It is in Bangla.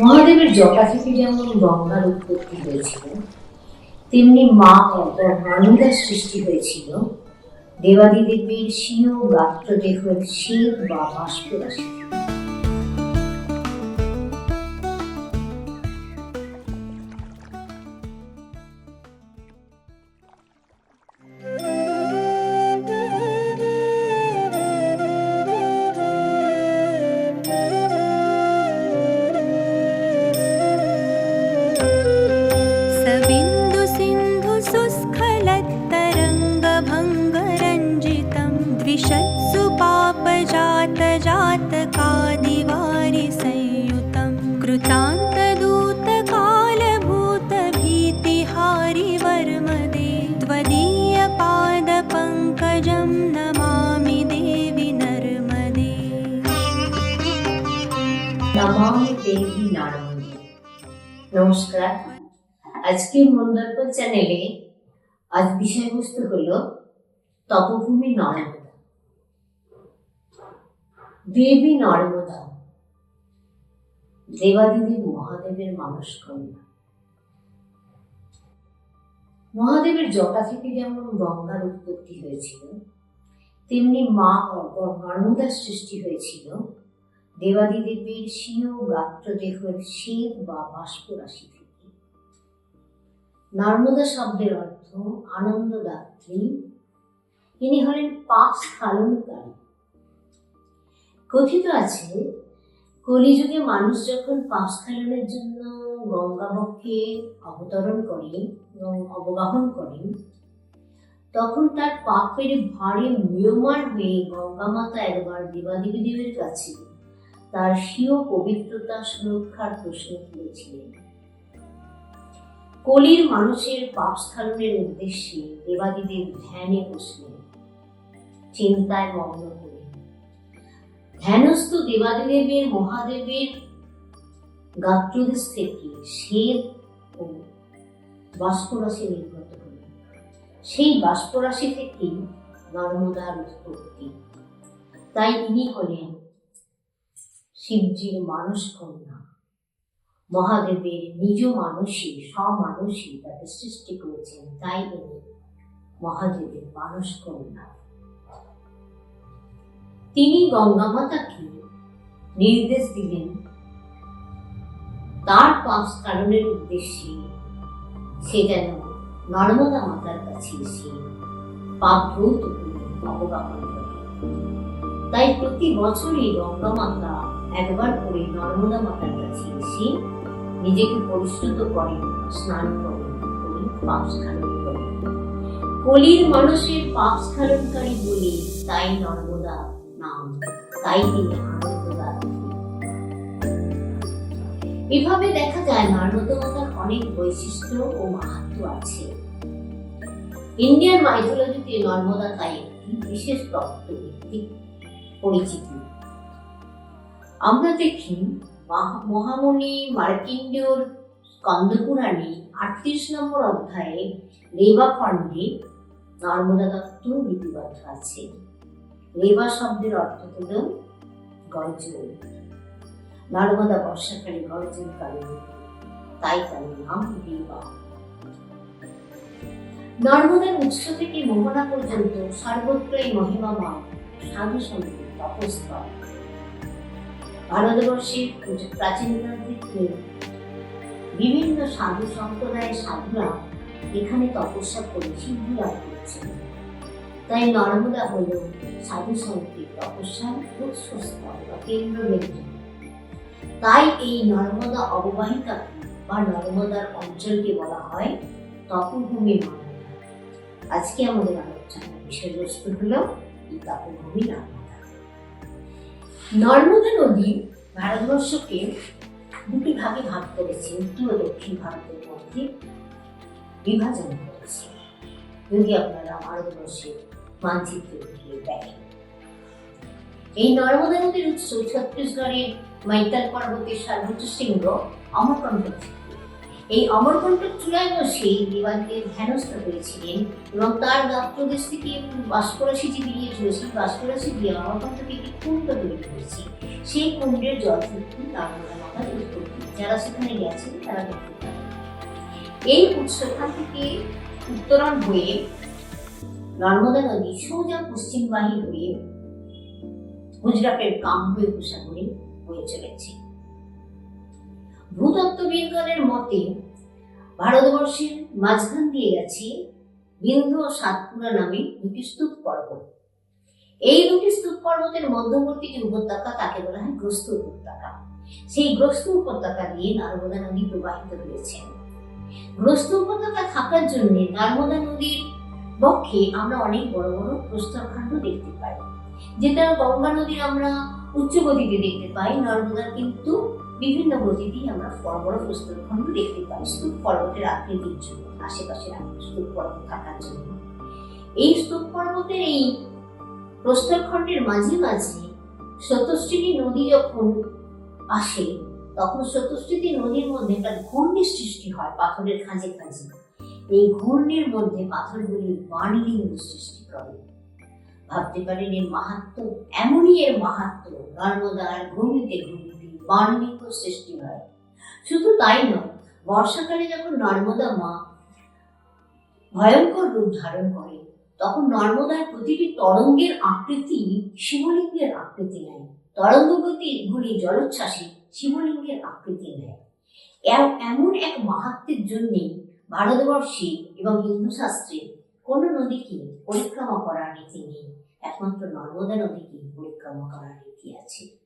মহাদেবের জটা থেকে যেমন গঙ্গার উৎপত্তি হয়েছিল, তেমনি মা একবার নর্মদার সৃষ্টি হয়েছিল দেবাদিদেবীর স্বীয় গাত্রদেহের শিব বা বাষ্পরাশি থেকে। पापजातजातकादिवारिसंयुतं कृतान्तदूतकालभूतभीतिहारिवर्मदे त्वदीयपादपङ्कजं नमामि देवि नर्मदे নমামি দেবী নরমদে নমস্কার আজকের মন্দর্পণ চ্যানেলে আজ বিষয়বস্তু হলো তপভূমি নর্মদা দেবী নর্মদা দেবাদিদেব মহাদেবের মানুষ কন্যা মহাদেবের জটা থেকে যেমন গঙ্গার উৎপত্তি হয়েছিল, তেমনি মা নর্মদার সৃষ্টি হয়েছিল। দেবাদিদেবীর স্বীয় গাত্রদেহের শীত বা বাষ্পরাশি থেকে। নর্মদা শব্দের অর্থ আনন্দদাত্রী। ইনি হলেন পাপ স্খালনকারী কথিত আছে কলিযুগে মানুষ যখন পাপ স্খালনের জন্য গঙ্গাবক্ষে অবতরণ করেন এবং অবগাহন করেন, তখন তার পাপের ভারে মিয়মান হয়ে গঙ্গামাতা একবার দেবাদেবীদেবের কাছে তার স্বীয় পবিত্রতা সুরক্ষার প্রশ্ন তুলেছিলেন। কলির মানুষের পাপ স্খালনের উদ্দেশ্যে দেবাদিদেব ধ্যানে বসলেন, চিন্তায় মগ্ন হলেন। ধ্যানস্থ দেবাদিদেবের মহাদেবের গাত্রদেশ থেকে শ্বেত ও বাষ্পরাশি নির্গত হল। সেই বাষ্পরাশি থেকে নর্মদার উৎপত্তি। তাই ইনি হলেন শিবজির মানস কন্যা। মহাদেবের নিজ মানসী, সমানসী তাকে সৃষ্টি করেছেন। তাই ইনি মহাদেবের মানুষ কন্যা। তিনি গঙ্গামাতাকে নির্দেশ দিলেন। তার পাপ কারণের উদ্দেশ্যে সে যেন নর্মদা মাতার কাছে এসে পাপ করে অবগাহন করে। তাই প্রতি বছরই গঙ্গা মাতা একবার করে নর্মদা মাতার কাছে এসে নিজেকে পরিশ্রুত করেন স্নান করে পাপ স্খালন করেন কলির মানুষের পাপ স্খালনকারী বলে তাই নর্মদা এভাবে দেখা যায় মাতার অনেক বৈশিষ্ট্য ও মাহাত্ম আছে। ইন্ডিয়ান মাইথোলজিতে নর্মদা তাই একটি বিশেষ তত্ত্ব পরিচিতি। আমরা দেখি, মহা- মহামুনি মার্কিন্ডীয়র স্কন্দপুরাণে আটত্রিশ নম্বর অধ্যায়ে রেবা খণ্ডে নর্মদা দত্ত লিপিবদ্ধ আছে। রেবা শব্দের অর্থ হল গর্জন। নর্মদা বর্ষাকালে গর্জনকারী তাই তার নাম রেবা নর্মদার উৎস থেকে মোহনা পর্যন্ত সর্বত্রই মহিমাময় সাধু সন্ত তপস্থল ভারতবর্ষের প্রাচীনকাল থেকে বিভিন্ন সাধু সম্প্রদায়ের সাধুরা এখানে তপস্যা করে সিদ্ধি লাভ করেছেন। তাই নর্মদা হল সাধু সন্তের তপস্যার উৎসস্থল বা কেন্দ্রবিন্দু তাই এই নর্মদা অববাহিকা বা নর্মদার অঞ্চলকে বলা হয় তপভূমি নর্মদা আজকে আমাদের আলোচনার বিষয়বস্তু হলো এই তপভূমি নর্মদা নর্মদা নদী ভারতবর্ষকে দুটি ভাগে ভাগ করেছে, উত্তর ও দক্ষিণ ভারতের মধ্যে বিভাজন করেছে। যদি আপনারা ভারতবর্ষের মানচিত্র দিয়ে। দেখেন এই নর্মদা নদীর উৎস ছত্তিশগড়ের মাইতাল পর্বতের সর্বোচ্চ শৃঙ্গ অমরকণ্ঠ এই অমরকণ্টক চূড়ায় বসে দেবাকে ধ্যানস্থ করেছিলেন এবং তার দপ্তদেশ থেকে বাষ্পরাশি যে বেরিয়েছিল সেই বাষ্পরাশি দিয়ে অমরকণ্টকে একটি কুণ্ড তৈরি করেছে। সেই কুণ্ডের জল কিন্তু নর্মদা যারা সেখানে গেছেন তারা দেখতে পারেন এই উৎসখান থেকে উত্তরণ হয়ে নর্মদা নদী সোজা পশ্চিম বাহির হয়ে গুজরাটের কাম্বই উপসাগরে বয়ে চলেছে। ভূতত্ত্ববিদগণের মতে ভারতবর্ষের মাঝখান দিয়ে গেছে বিন্ধ্য ও সাতপুরা নামে দুটি স্তূপ পর্বত। এই দুটি স্তূপ পর্বতের মধ্যবর্তী যে উপত্যকা, তাকে বলা হয় গ্রস্ত উপত্যকা। সেই গ্রস্ত উপত্যকা দিয়ে নর্মদা নদী প্রবাহিত হয়েছে। গ্রস্ত উপত্যকা থাকার জন্য নর্মদা নদীর বক্ষে আমরা অনেক বড় বড় প্রস্তরখণ্ড দেখতে পাই। যেটা গঙ্গা নদীর আমরা উচ্চ গতিতে দেখতে পাই, নর্মদার কিন্তু বিভিন্ন গতিতেই আমরা বড় বড় প্রস্তরখণ্ড দেখতে পাই, স্তূপ পর্বতের আকৃতির জন্য আশেপাশে স্তূপ পর্বত থাকার জন্য। এই স্তূপ পর্বতের এই প্রস্তরখণ্ডের মাঝে মাঝে স্রোতস্বিনী নদী যখন আসে, তখন স্রোতস্বিনী নদীর মধ্যে একটা ঘূর্ণির সৃষ্টি হয় পাথরের খাঁজে খাঁজে। এই ঘূর্ণির মধ্যে পাথরগুলি বাণীলিঙ্গ সৃষ্টি করে। ভাবতে পারেন এর মাহাত্ম, এমনই এর মাহাত্ম নর্মদার ঘূর্ণিতে ঘূর্ণিতে বাণীলিঙ্গ সৃষ্টি হয়। শুধু তাই নয়, বর্ষাকালে যখন নর্মদা মা ভয়ঙ্কর রূপ ধারণ করে, তখন নর্মদার প্রতিটি তরঙ্গের আকৃতি শিবলিঙ্গের আকৃতি নেয়। তরঙ্গ গতি গুলি জলোচ্ছ্বাসে শিবলিঙ্গের আকৃতি নেয়। এমন এক মাহাত্মের জন্য ভারতবর্ষে এবং হিন্দুশাস্ত্রে কোন নদীকে পরিক্রমা করার রীতি নেই। একমাত্র নর্মদা নদীকে পরিক্রমা করার রীতি আছে।